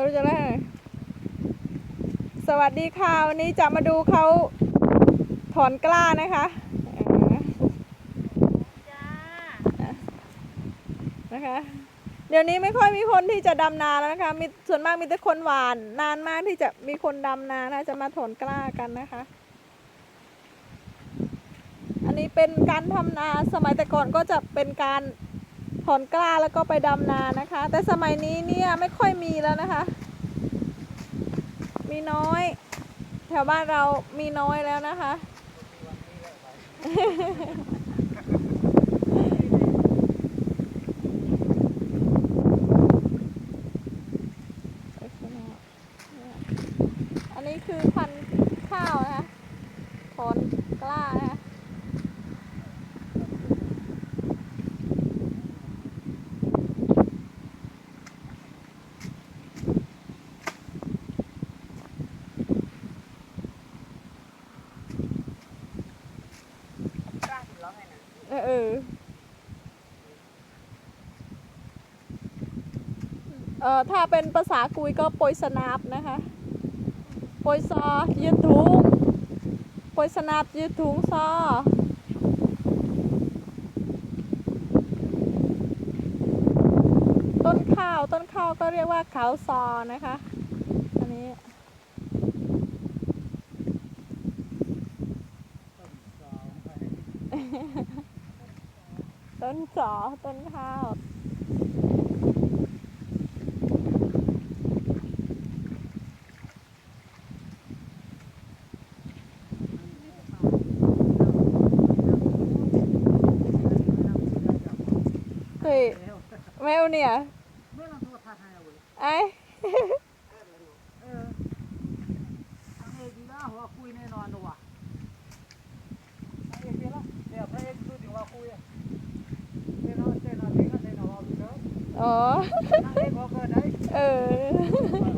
คนรู้จักได้สวัสดีค่ะวันนี้จะมาดูเขาถอนกล้านะคะนะคะ เดี๋ยวนี้ไม่ค่อยมีคนที่จะดำนาแล้วนะคะมีส่วนมากมีแต่คนหวาน นานมากที่จะมีคนดำนานะจะมาถอนกล้ากันนะคะ อันนี้เป็นการทำนาสมัยแต่ก่อนก็จะเป็นการ ถอนกล้าแล้วก็ไปดำนานะคะ แต่สมัยนี้เนี่ยไม่ค่อยมีแล้วนะคะ มีน้อย แถวบ้านเรามีน้อยแล้วนะคะ อันนี้คือพันธุ์ข้าวนะคะถอนกล้านะคะ กล้าถึงร้องไงนะ เออเออ เอ่อถ้าเป็นภาษากุยก็โปยสนาบนะคะโปยซอยืดถุงโปยสนาบยืดถุงซอต้นข้าวต้นข้าวก็เรียกว่าเขาซอนะคะอันนี้ต้นสอต้นข้าว ยแมวเนี่ยไม่ลองโทรทัศน์ให้เอาเว้ยไอ้เออ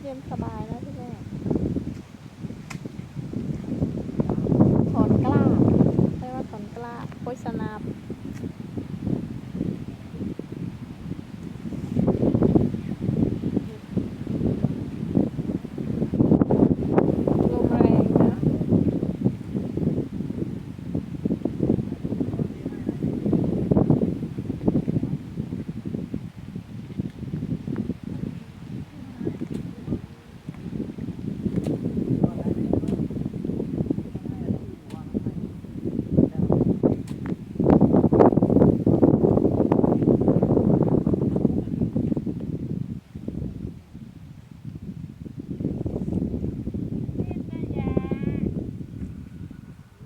เย็นสบายนะพี่แม่ถอนกล้าเรียกว่าถอนกล้าโปยสนาบลมแรงนะ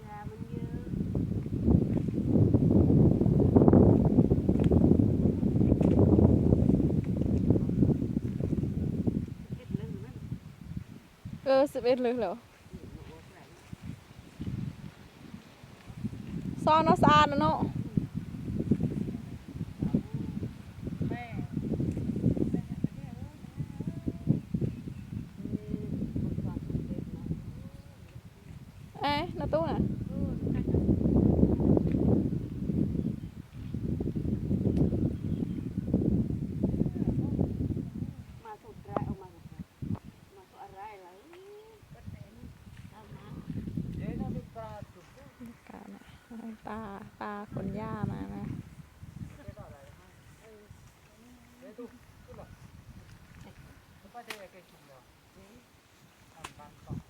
ยามันเยอะ เออสิบเอ็ดเลยเหรอซอนเนาะสะอาดนะเนาะเอ๊ะนาตู้น่ะ มาสุดไรเอามามาสุดอะไรล่ะก็เต็มตามมา เดี๋ยวนะพี่ปลาจุด กานะให้ ปลาปลาขนหญ้ามานะได้กกินหรอทำบ้านก่อน